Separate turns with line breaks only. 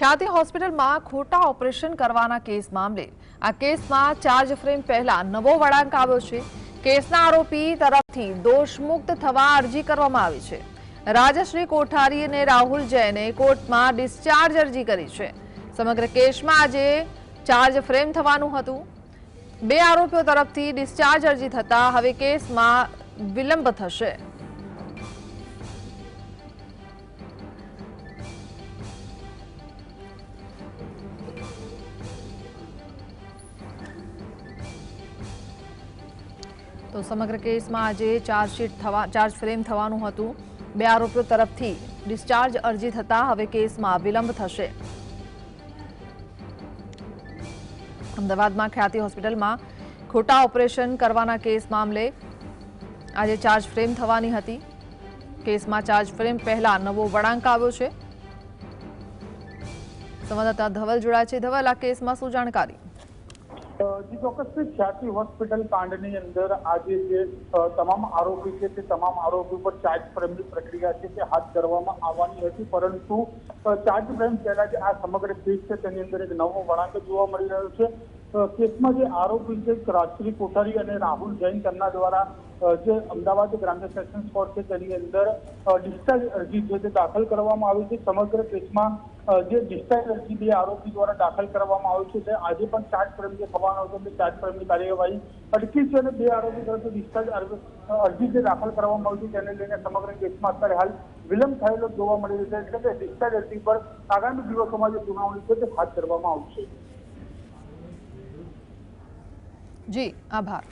ખ્યાતિ હોસ્પિટલમાં ખોટા ઓપરેશન કરવાના કેસ મામલે. આ કેસમાં ચાર્જ ફ્રેમ પહેલા નવો વળાંક આવ્યો છે. કેસના આરોપી તરફથી દોષમુક્ત થવા અરજી કરવામાં આવી છે. રાજશ્રી કોઠારી અને રાહુલ જૈને કોર્ટમાં ડિસ્ચાર્જ અરજી કરી છે. સમગ્ર કેસમાં આજે ચાર્જ ફ્રેમ થવાનું હતું. બે આરોપીઓ તરફથી ડિસ્ચાર્જ અરજી થતા હવે કેસમાં વિલંબ થશે. તો સમગ્ર કેસમાં આજે ચાર્જશીટ થવા ચાર્જ ફ્રેમ થવાનું હતું. બે આરોપીઓ તરફથી ડિસ્ચાર્જ અરજી થતા હવે કેસમાં વિલંબ થશે. અમદાવાદમાં ખ્યાતિ હોસ્પિટલમાં ખોટા ઓપરેશન કરવાના કેસ મામલે આજે ચાર્જ ફ્રેમ થવાની હતી. કેસમાં ચાર્જ ફ્રેમ પહેલા નવો વળાંક આવ્યો છે. સંવાદદાતા ધવલ જોડાય છે. ધવલ, આ કેસમાં શું જાણકારી?
જી, ચોક્કસ ખ્યાતિ હોસ્પિટલ કાંડની અંદર આજે જે તમામ આરોપી છે તે તમામ આરોપી પર ચાર્જ ફ્રેમની પ્રક્રિયા છે તે હાથ ધરવામાં આવવાની હતી, પરંતુ ચાર્જ ફ્રેમ પહેલા જે આ સમગ્ર કેસ છે તેની અંદર એક નવો વળાંક જોવા મળી રહ્યો છે. કેસમાં જે આરોપી છે રાજશ્રી કોઠારી અને રાહુલ જૈન તેમના દ્વારા જે અમદાવાદ ગ્રામ્ય સેશન્સ કોર્ટ છે, તેની અંદર ડિસ્ચાર્જ અરજી જે દાખલ કરવામાં આવી છે, સમગ્ર કેસમાં જે ડિસ્ચાર્જ અરજી બે આરોપી દ્વારા દાખલ કરવામાં આવી છે, તે આજે પણ ચાર્જ પ્રેમ જે થવાનો હતો તે ચાર્જ ફ્રેમની કાર્યવાહી અટકી છે અને બે આરોપી તરફ ડિસ્ચાર્જ અર- અરજી જે દાખલ કરવામાં આવી છે, તેને લઈને સમગ્ર કેસમાં અત્યારે હાલ વિલંબ થયેલો જોવા મળી રહ્યો છે, એટલે કે ડિસ્ચાર્જ અરજી પર આગામી દિવસોમાં જે સુનાવણી છે, તે હાથ ધરવામાં આવશે.
જી, આભાર.